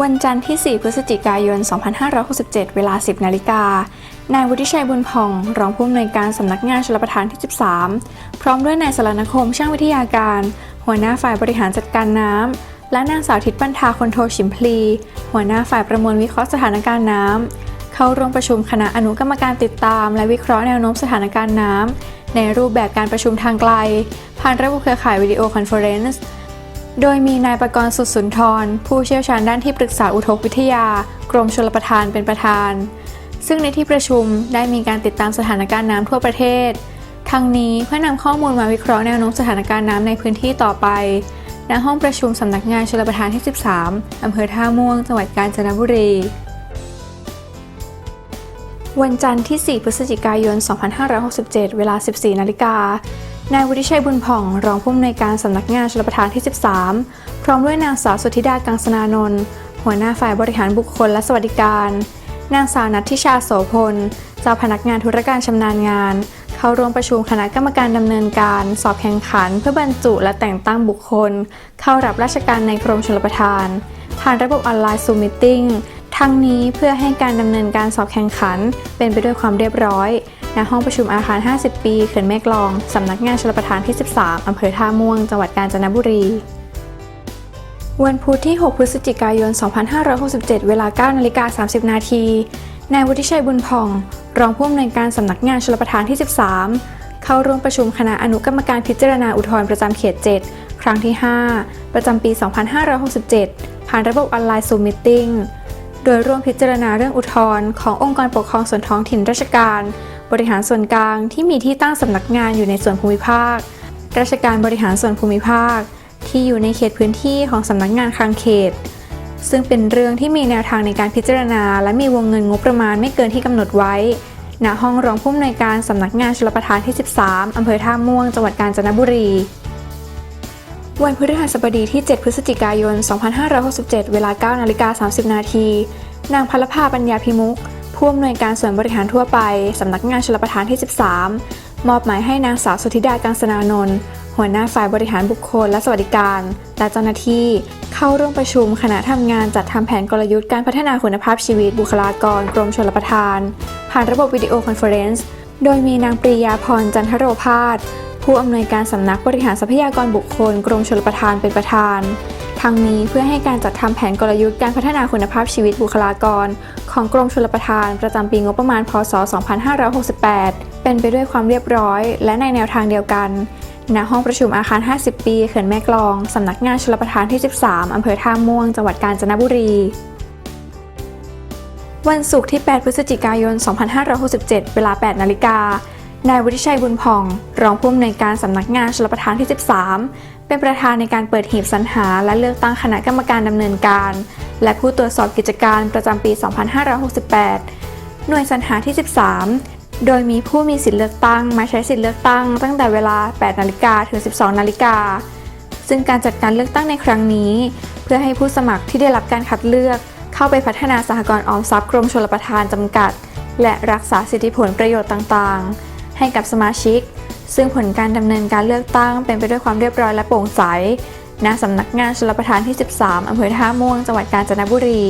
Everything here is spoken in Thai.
วันจันทร์ที่ 4 พฤศจิกายน 2567 เวลา 10 นาฬิกา นายวุฒิชัยบุญผ่อง รองผู้อำนวยการสำนักงานชลประทานที่ 13 พร้อมด้วยนายสรณคมช่างวิทยาการ หัวหน้าฝ่ายบริหารจัดการน้ำ และนางสาวทิตปันธาคนโทชิมพลี หัวหน้าฝ่ายประมวลวิเคราะห์สถานการณ์น้ำ เข้าร่วมประชุมคณะอนุกรรมการติดตาม และวิเคราะห์แนวโน้มสถานการณ์น้ำ ในรูปแบบการประชุมทางไกล ผ่านระบบเครือข่ายวิดีโอคอนเฟอเรนซ์ โดยมีนายประกรณ์สุดสุนทร ผู้เชี่ยวชาญด้านที่ปรึกษาอุทกวิทยา กรมชลประทานเป็นประธาน ซึ่งในที่ประชุมได้มีการติดตามสถานการณ์น้ำทั่วประเทศ ทั้งนี้เพื่อนำข้อมูลมาวิเคราะห์แนวโน้มสถานการณ์น้ำในพื้นที่ต่อไป ณ ห้องประชุมสำนักงานชลประทานที่ 13อำเภอท่าม่วง จังหวัดกาญจนบุรี วันจันทร์ที่ 4 พฤศจิกายน 2567 เวลา 14 นาฬิกา นายวุฒิชัยบุญผ่อง รองผู้อำนวยการสำนักงานชลประทานที่ 13 พร้อมด้วยนางสาวสุธิดากังสนานนท์หัวหน้าฝ่ายบริหารบุคคลและสวัสดิการ นางสาวนัทธิชาโสพล เจ้าพนักงานธุรการชำนาญงาน เข้าร่วมประชุมคณะกรรมการดำเนินการ สอบแข่งขัน เพื่อบรรจุและแต่งตั้งบุคคล เข้ารับราชการในกรมชลประทาน ผ่านระบบออนไลน์ซูมิทติ้ง ทั้งนี้เพื่อให้การดำเนินการสอบแข่งขัน เป็นไปด้วยความเรียบร้อยณห้องประชุมอาคาร 50 ปีเขื่อนแม่กลอง สำนักงานชลประทานที่ 13 อำเภอท่าม่วง จังหวัดกาญจนบุรี วันพุธที่ 6 พฤศจิกายน 2567 เวลา 9 นาฬิกา 30 นาที นายวุฒิชัยบุญผ่อง รองผู้อำนวยการสำนักงานชลประทานที่ 13 เข้าร่วมประชุมคณะอนุกรรมการพิจารณาอุทธรณ์ประจำเขต 7 ครั้งที่ 5 ประจำปี 2567 ผ่านระบบออนไลน์ซูมมิทติ้ง โดยร่วมพิจารณาเรื่องอุทธรณ์ขององค์กรปกครองส่วนท้องถิ่นราชการ บริหารส่วนกลางที่มีที่ตั้งสำนักงานอยู่ในส่วนภูมิภาค ราชการบริหารส่วนภูมิภาค ที่อยู่ในเขตพื้นที่ของสำนักงานคลังเขต ซึ่งเป็นเรื่องที่มีแนวทางในการพิจารณา และมีวงเงินงบประมาณไม่เกินที่กำหนดไว้ณห้องรองผู้อำนวยการสำนักงานชลประทานที่ 13 อำเภอท่าม่วง จังหวัดกาญจนบุรี วันพฤหัสบดีที่ 7 พฤศจิกายน 2567 เวลา 9 นาฬิกา 30 นาที นางพลภาปัญญาพิมุกผู้อำนวยการส่วนบริหารทั่วไป สำนักงานชลประทานที่ 13 มอบหมายให้นางสาวสุธิดากังสนานนท์หัวหน้าฝ่ายบริหารบุคคลและสวัสดิการ และเจ้าหน้าที่ เข้าร่วมประชุมคณะทำงานจัดทำแผนกลยุทธ์การพัฒนาคุณภาพชีวิตบุคลากร กรมชลประทาน ผ่านระบบวิดีโอคอนเฟอเรนซ์ โดยมีนางปรียาพรจันทโรพาส ผู้อำนวยการสำนักบริหารทรัพยากรบุคคล กรมชลประทานเป็นประธาน ทั้งนี้เพื่อให้การจัดทำแผนกลยุทธ์การพัฒนาคุณภาพชีวิตบุคลากร ของกรมชลประทานประจำปีงบประมาณ พศ 2568 เป็นไปด้วยความเรียบร้อย และในแนวทางเดียวกันณห้องประชุมอาคาร 50 ปีเขื่อนแม่กลอง สำนักงานชลประทานที่ 13 อำเภอท่าม่วง จังหวัดกาญจนบุรี วันศุกร์ที่ 8 พฤศจิกายน 2567 เวลา 8 นาฬิกา นายวุฒิชัยบุญผ่อง รองผู้อำนวยการสำนักงานชลประทานที่ 13 เป็นประธานในการเปิดหีบสรรหา และเลือกตั้งคณะกรรมการดำเนินการ และผู้ตรวจสอบกิจการประจำปี 2568 หน่วยสรรหาที่ 13 โดยมีผู้มีสิทธิเลือกตั้งมาใช้สิทธิเลือกตั้งตั้งแต่เวลา 8 นาฬิกาถึง 12 นาฬิกา ซึ่งการจัดการเลือกตั้งในครั้งนี้ เพื่อให้ผู้สมัครที่ได้รับการคัดเลือก เข้าไปพัฒนาสหกรณ์ออมทรัพย์กรมชลประทานจำกัด และรักษาสิทธิผลประโยชน์ต่างๆ ให้กับสมาชิก ซึ่งผลการดำเนินการเลือกตั้งเป็นไปด้วยความเรียบร้อยและโปร่งใสณสำนักงานชลประทานที่ 13 อำเภอท่าม่วง จังหวัดกาญจนบุรี